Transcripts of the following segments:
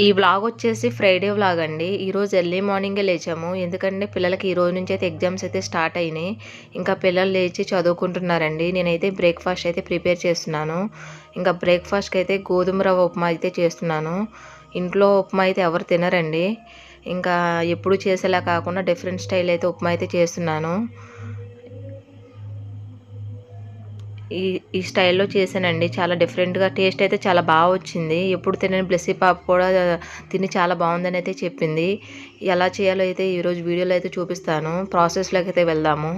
ఈ వ్లాగ్ వచ్చేసి Friday vlog అండి. ఈరోజు ఎర్లీ మార్నింగే లేచాము. ఎందుకంటే పిల్లలకి ఈ రోజు నుంచి అయితే ఎగ్జామ్స్ అయితే స్టార్ట్ అయినాయి. ఇంకా పిల్లలు లేచి చదువుకుంటున్నారండి. నేనైతే బ్రేక్ఫాస్ట్ అయితే ప్రిపేర్ చేస్తున్నాను. ఇంకా బ్రేక్ఫాస్ట్కి అయితే గోధుమ రవ్వ ఉప్మా అయితే చేస్తున్నాను. ఇంట్లో ఉప్మా అయితే ఎవరు తినరండి. ఇంకా ఎప్పుడు చేసేలా కాకుండా డిఫరెంట్ స్టైల్ అయితే ఉప్మా అయితే చేస్తున్నాను. ఈ ఈ స్టైల్లో చేశానండి. చాలా డిఫరెంట్గా టేస్ట్ అయితే చాలా బాగా వచ్చింది. ఎప్పుడు తినని బ్లెస్సీ పాప కూడా తిని చాలా బాగుందని అయితే చెప్పింది. ఎలా చేయాలో అయితే ఈరోజు వీడియోలో అయితే చూపిస్తాను. ప్రాసెస్లోకి అయితే వెళ్దాము.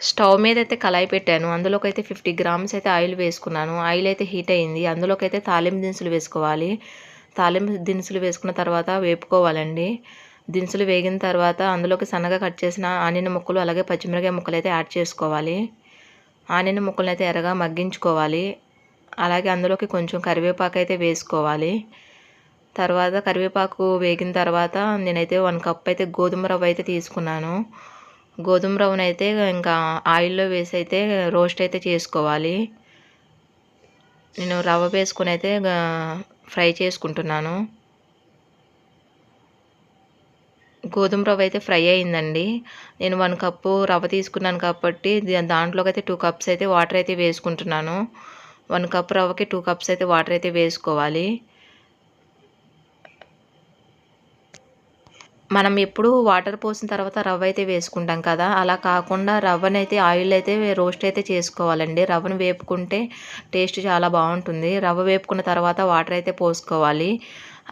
స్టవ్ మీద అయితే కళాయి పెట్టాను. అందులోకి అయితే ఫిఫ్టీ గ్రామ్స్ అయితే ఆయిల్ వేసుకున్నాను. ఆయిల్ అయితే హీట్ అయింది. అందులోకి అయితే తాలింపు దినుసులు వేసుకోవాలి. తాలింపు దినుసులు వేసుకున్న తర్వాత వేపుకోవాలండి. దినుసులు వేగిన తర్వాత అందులోకి సన్నగా కట్ చేసిన ఆనియన్ ముక్కలు అలాగే పచ్చిమిరకాయ ముక్కలు అయితే యాడ్ చేసుకోవాలి. ఆనియన్ ముక్కలను అయితే ఎర్రగా మగ్గించుకోవాలి. అలాగే అందులోకి కొంచెం కరివేపాకు అయితే వేసుకోవాలి. తర్వాత కరివేపాకు వేగిన తర్వాత నేనైతే వన్ కప్ అయితే గోధుమ రవ్వ అయితే తీసుకున్నాను. గోధుమ రవ్వను అయితే ఇంకా ఆయిల్లో వేసి అయితే రోస్ట్ అయితే చేసుకోవాలి. నేను రవ్వ వేసుకుని అయితే ఫ్రై చేసుకుంటున్నాను. గోధుమ రవ్వ అయితే ఫ్రై అయిందండి. నేను వన్ కప్పు రవ్వ తీసుకున్నాను కాబట్టి దాంట్లోకి అయితే టూ కప్స్ అయితే వాటర్ అయితే వేసుకుంటున్నాను. వన్ కప్ రవ్వకి టూ కప్స్ అయితే వాటర్ అయితే వేసుకోవాలి. మనం ఎప్పుడు వాటర్ పోసిన తర్వాత రవ్వ అయితే వేసుకుంటాం కదా. అలా కాకుండా రవ్వను అయితే ఆయిల్ అయితే రోస్ట్ అయితే చేసుకోవాలండి. రవ్వను వేపుకుంటే టేస్ట్ చాలా బాగుంటుంది. రవ్వ వేపుకున్న తర్వాత వాటర్ అయితే పోసుకోవాలి.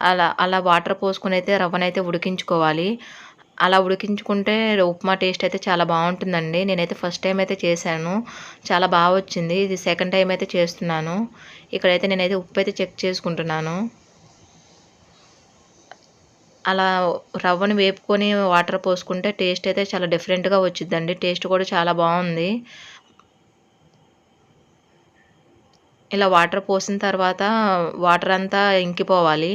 అలా అలా వాటర్ పోసుకుని అయితే రవ్వనైతే ఉడికించుకోవాలి. అలా ఉడికించుకుంటే ఉప్మా టేస్ట్ అయితే చాలా బాగుంటుందండి. నేనైతే ఫస్ట్ టైం అయితే చేశాను. చాలా బాగా వచ్చింది. ఇది సెకండ్ టైం అయితే చేస్తున్నాను. ఇక్కడైతే నేనైతే ఉప్పు అయితే చెక్ చేసుకుంటున్నాను. అలా రవ్వని వేపుకొని వాటర్ పోసుకుంటే టేస్ట్ అయితే చాలా డిఫరెంట్గా వచ్చిందండి టేస్ట్ కూడా చాలా బాగుంది. ఇలా వాటర్ పోసిన తర్వాత వాటర్ అంతా ఇంకిపోవాలి.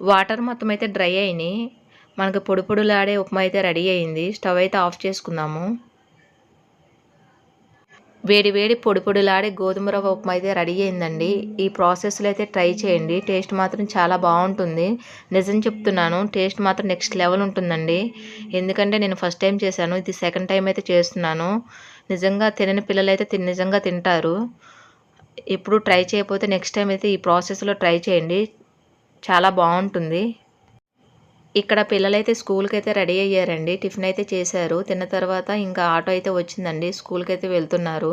వాటర్ మొత్తం అయితే డ్రై అయినాయి. మనకు పొడి పొడులాడే ఉప్మా అయితే రెడీ అయింది. స్టవ్ అయితే ఆఫ్ చేసుకుందాము. వేడి వేడి పొడి పొడిలాడే గోధుమ రవ్వ ఉప్మా అయితే రెడీ అయిందండి. ఈ ప్రాసెస్లో అయితే ట్రై చేయండి. టేస్ట్ మాత్రం చాలా బాగుంటుంది. నిజం చెప్తున్నాను టేస్ట్ మాత్రం నెక్స్ట్ లెవెల్ ఉంటుందండి. ఎందుకంటే నేను ఫస్ట్ టైం చేశాను ఇది సెకండ్ టైం అయితే చేస్తున్నాను. నిజంగా తినని పిల్లలు అయితే నిజంగా తింటారు. ఎప్పుడు ట్రై చేయకపోతే నెక్స్ట్ టైం అయితే ఈ ప్రాసెస్లో ట్రై చేయండి. చాలా బాగుంటుంది. ఇక్కడ పిల్లలైతే స్కూల్కి అయితే రెడీ అయ్యారండి. టిఫిన్ అయితే చేశారు. తిన్న తర్వాత ఇంకా ఆటో అయితే వచ్చిందండి. స్కూల్కి అయితే వెళ్తున్నారు.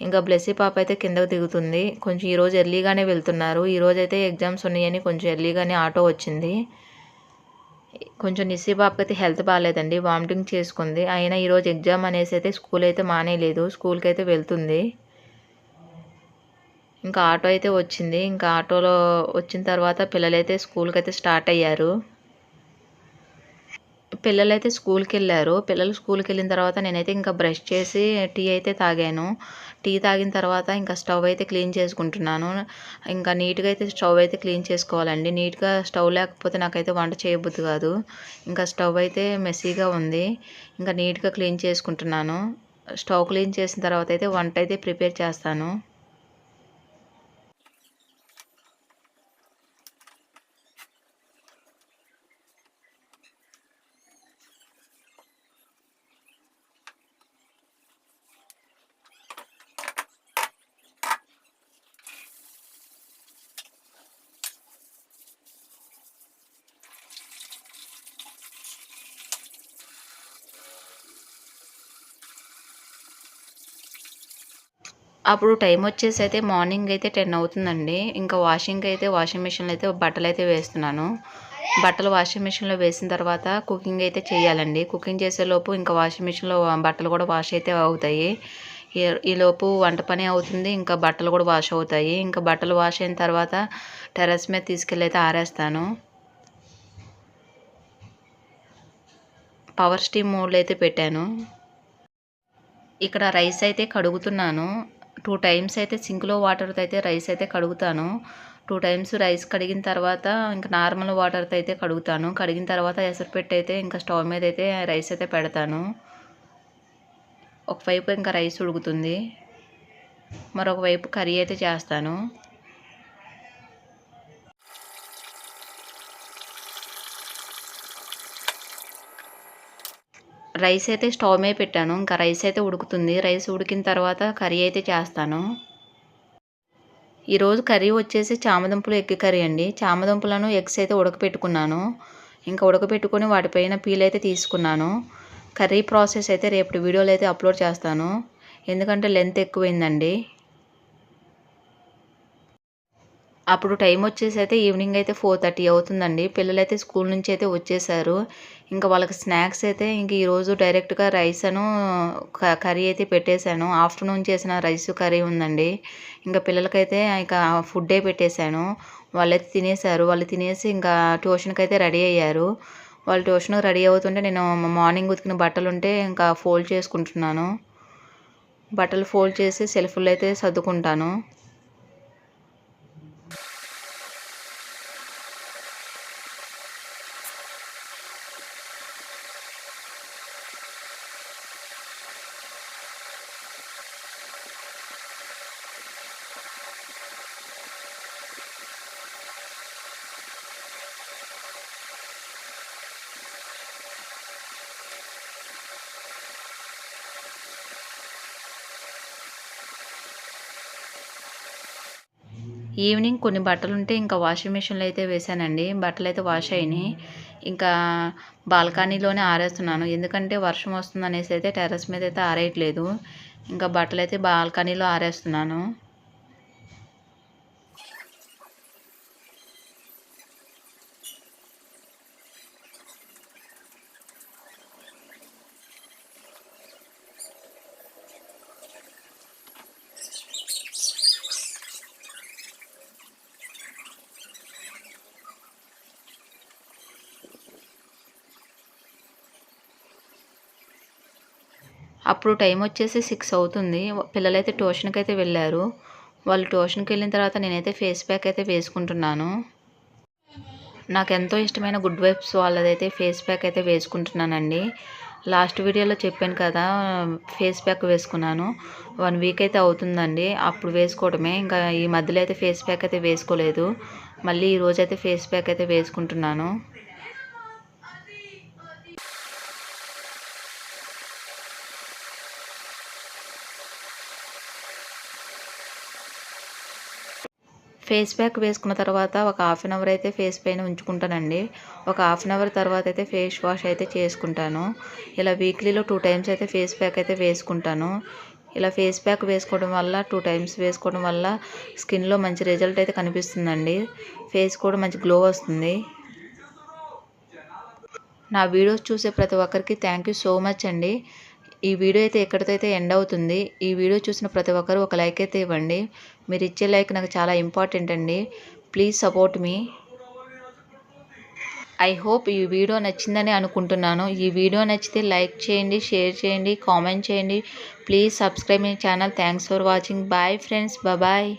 ఇంకా బ్లెస్సీ పాప అయితే కిందకు దిగుతుంది. కొంచెం ఈరోజు ఎర్లీగానే వెళ్తున్నారు. ఈరోజు అయితే ఎగ్జామ్స్ ఉన్నాయని కొంచెం ఎర్లీగానే ఆటో వచ్చింది. కొంచెం నిస్సీ పాపకి అయితే హెల్త్ బాగాలేదండి. వామిటింగ్ చేసుకుంది. అయినా ఈరోజు ఎగ్జామ్ అనేసి అయితే స్కూల్ అయితే మానేయలేదు. స్కూల్కి అయితే వెళ్తుంది. ఇంకా ఆటో అయితే వచ్చింది. ఇంకా ఆటోలో వచ్చిన తర్వాత పిల్లలైతే స్కూల్కి అయితే స్టార్ట్ అయ్యారు. పిల్లలైతే స్కూల్కి వెళ్ళారు పిల్లలు స్కూల్కి వెళ్ళిన తర్వాత నేనైతే ఇంకా బ్రష్ చేసి టీ అయితే తాగాను. టీ తాగిన తర్వాత ఇంకా స్టవ్ అయితే క్లీన్ చేసుకుంటున్నాను. ఇంకా నీట్గా అయితే స్టవ్ అయితే క్లీన్ చేసుకోవాలండి. నీట్గా స్టవ్ లేకపోతే నాకైతే వంట చేయబుద్ది కాదు. ఇంకా స్టవ్ అయితే మెస్సీగా ఉంది. ఇంకా నీట్గా క్లీన్ చేసుకుంటున్నాను. స్టవ్ క్లీన్ చేసిన తర్వాత అయితే వంట అయితే ప్రిపేర్ చేస్తాను. అప్పుడు టైం వచ్చేసి అయితే మార్నింగ్ అయితే టెన్ అవుతుందండి. ఇంకా వాషింగ్కి అయితే వాషింగ్ మిషన్లో అయితే బట్టలు అయితే వేస్తున్నాను. బట్టలు వాషింగ్ మిషన్లో వేసిన తర్వాత కుకింగ్ అయితే చేయాలండి. కుకింగ్ చేసేలోపు ఇంకా వాషింగ్ మిషన్లో బట్టలు కూడా వాష్ అయితే అవుతాయి. ఈలోపు వంట పని అవుతుంది ఇంకా బట్టలు కూడా వాష్ అవుతాయి. ఇంకా బట్టలు వాష్ అయిన తర్వాత టెరస్ మీద తీసుకెళ్ళి అయితే ఆరేస్తాను. పవర్ స్టీమ్ మోడ్లో అయితే పెట్టాను. ఇక్కడ రైస్ అయితే కడుగుతున్నాను. టూ టైమ్స్ అయితే సింక్లో వాటర్తో అయితే రైస్ అయితే కడుగుతాను. టూ టైమ్స్ రైస్ కడిగిన తర్వాత ఇంకా నార్మల్ వాటర్తో అయితే కడుగుతాను. కడిగిన తర్వాత ఎసరు పెట్టి అయితే ఇంకా స్టవ్ మీద అయితే రైస్ అయితే పెడతాను. ఒకవైపు ఇంకా రైస్ ఉడుకుతుంది. మరొక వైపు కర్రీ అయితే చేస్తాను. రైస్ అయితే స్టవ్ మీద పెట్టాను. ఇంకా రైస్ అయితే ఉడుకుతుంది. రైస్ ఉడికిన తర్వాత కర్రీ అయితే చేస్తాను. ఈరోజు కర్రీ వచ్చేసి చామదుంపలు ఎగ్ కర్రీ అండి. చామదుంపలను ఎగ్స్ అయితే ఉడకపెట్టుకున్నాను. ఇంకా ఉడకపెట్టుకొని వాటిపైన పీల్ అయితే తీసుకున్నాను. కర్రీ ప్రాసెస్ అయితే రేపటి వీడియోలు అయితే అప్లోడ్ చేస్తాను. ఎందుకంటే లెంత్ ఎక్కువైందండి. అప్పుడు టైం వచ్చేసి అయితే ఈవినింగ్ అయితే ఫోర్ థర్టీ అవుతుందండి. పిల్లలు అయితే స్కూల్ నుంచి అయితే వచ్చేసారు. ఇంకా వాళ్ళకి స్నాక్స్ అయితే ఇంక ఈరోజు డైరెక్ట్గా రైస్ అను క- కర్రీ అయితే పెట్టేశాను. ఆఫ్టర్నూన్ చేసిన రైస్ కర్రీ ఉందండి. ఇంకా పిల్లలకైతే ఇక ఫుడ్డే పెట్టేశాను. వాళ్ళైతే తినేశారు. వాళ్ళు తినేసి ఇంకా ట్యూషన్కి అయితే రెడీ అయ్యారు. వాళ్ళు ట్యూషన్కి రెడీ అవుతుంటే నేను మార్నింగ్ ఉతికిన బట్టలు ఉంటే ఇంకా ఫోల్డ్ చేసుకుంటున్నాను. బట్టలు ఫోల్డ్ చేసి సెల్ఫ్లో అయితే సర్దుకుంటాను. ఈవినింగ్ కొన్ని బట్టలు ఉంటే ఇంకా వాషింగ్ మిషన్లో అయితే వేసానండి బట్టలు అయితే వాష్ అయినాయి. ఇంకా బాల్కనీలోనే ఆరేస్తున్నాను. ఎందుకంటే వర్షం వస్తుంది అనేసి అయితే టెర్రస్ మీద అయితే ఆరేయట్లేదు. ఇంకా బట్టలు అయితే బాల్కనీలో ఆరేస్తున్నాను. అప్పుడు టైం వచ్చేసి సిక్స్ అవుతుంది. పిల్లలైతే ట్యూషన్కి అయితే వెళ్ళారు. వాళ్ళు ట్యూషన్కి వెళ్ళిన తర్వాత నేనైతే ఫేస్ ప్యాక్ అయితే వేసుకుంటున్నాను. నాకు ఎంతో ఇష్టమైన గుడ్ వైబ్స్ వాళ్ళదైతే ఫేస్ ప్యాక్ అయితే వేసుకుంటున్నానండి. లాస్ట్ వీడియోలో చెప్పాను కదా ఫేస్ ప్యాక్ వేసుకున్నాను. వన్ వీక్ అయితే అవుతుందండి. అప్పుడు వేసుకోవడమే. ఇంకా ఈ మధ్యలో అయితే ఫేస్ ప్యాక్ అయితే వేసుకోలేదు. మళ్ళీ ఈరోజు అయితే ఫేస్ ప్యాక్ అయితే వేసుకుంటున్నాను. ఫేస్ ప్యాక్ వేసుకున్న తర్వాత ఒక హాఫ్ అన్ అవర్ అయితే ఫేస్ పైన ఉంచుకుంటానండి. ఒక హాఫ్ అన్ అవర్ తర్వాత అయితే ఫేస్ వాష్ అయితే చేసుకుంటాను. ఇలా వీక్లీలో టూ టైమ్స్ అయితే ఫేస్ ప్యాక్ అయితే వేసుకుంటాను. ఇలా ఫేస్ ప్యాక్ వేసుకోవడం వల్ల టూ టైమ్స్ వేసుకోవడం వల్ల స్కిన్లో మంచి రిజల్ట్ అయితే కనిపిస్తుందండి. ఫేస్ కూడా మంచి గ్లో వస్తుంది. నా వీడియోస్ చూసే ప్రతి ఒక్కరికి థ్యాంక్ యూ సో మచ్ అండి. ఈ వీడియో అయితే ఎక్కడితో అయితే ఎండ్ అవుతుంది ఈ వీడియో చూసిన ప్రతి ఒక్కరు ఒక లైక్ అయితే ఇవ్వండి. మీరు ఇచ్చే లైక్ నాకు చాలా ఇంపార్టెంట్ అండి. Please support me. I hope ఈ వీడియో నచ్చిందని అనుకుంటున్నాను. ఈ వీడియో నచ్చితే లైక్ చేయండి షేర్ చేయండి కామెంట్ చేయండి. Please subscribe my channel. Thanks for watching. Bye friends. Bye.